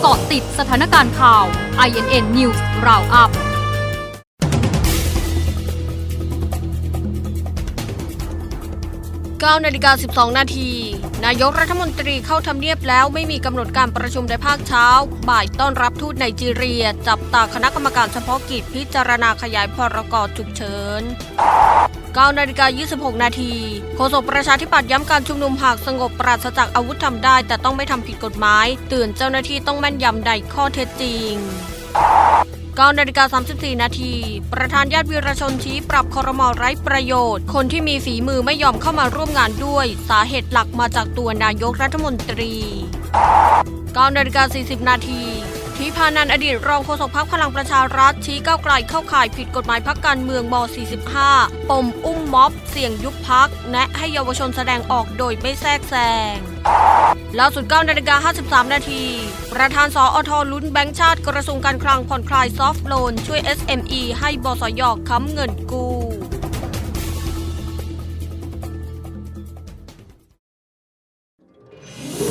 เกาะติดสถานการณ์ข่าว INN News Roundup 9นาฬิกา12 นาที นายกรัฐมนตรีเข้าทำเนียบแล้วไม่มีกำหนดการประชุมในภาคเช้า บ่ายต้อนรับทูตไนจีเรีย จับตาคณะกรรมการเฉพาะกิจพิจารณาขยายพรกฉุกเฉิน 9นาฬิกา26 นาทีโฆษกประชาธิปัตย์ย้ำการชุมนุมหากสงบปราศจากอาวุธทำได้ แต่ต้องไม่ทำผิดกฎหมายเตือนเจ้าหน้าที่ต้องแม่นยำในข้อเท็จจริง9นาฬิกา34 นาที ประธานญาติวีรชนชี้ปรับคอรมอไร้ประโยชน์ คนที่มีฝีมือไม่ยอมเข้ามาร่วมงานด้วย สาเหตุหลักมาจากตัวนายกรัฐมนตรี9นาฬิกา40 นาที ทิพานันอดีตรองโฆษกพรรคพลังประชารัฐชี้ก้าวไกลเข้าข่ายผิดกฎหมายพักการเมืองม 45 ปมอุ้มม็อบ เสี่ยงยุบพัก แนะให้เยาวชนแสดงออกโดยไม่แทรกแซงล่าสุด9นาฬิกา53 นาที ประธานสออทอลุ้นแบงก์ชาติกระทรวงการคลังผ่อนคลายซอฟท์โลน ช่วย SME ให้บสยค้ำเงินกู้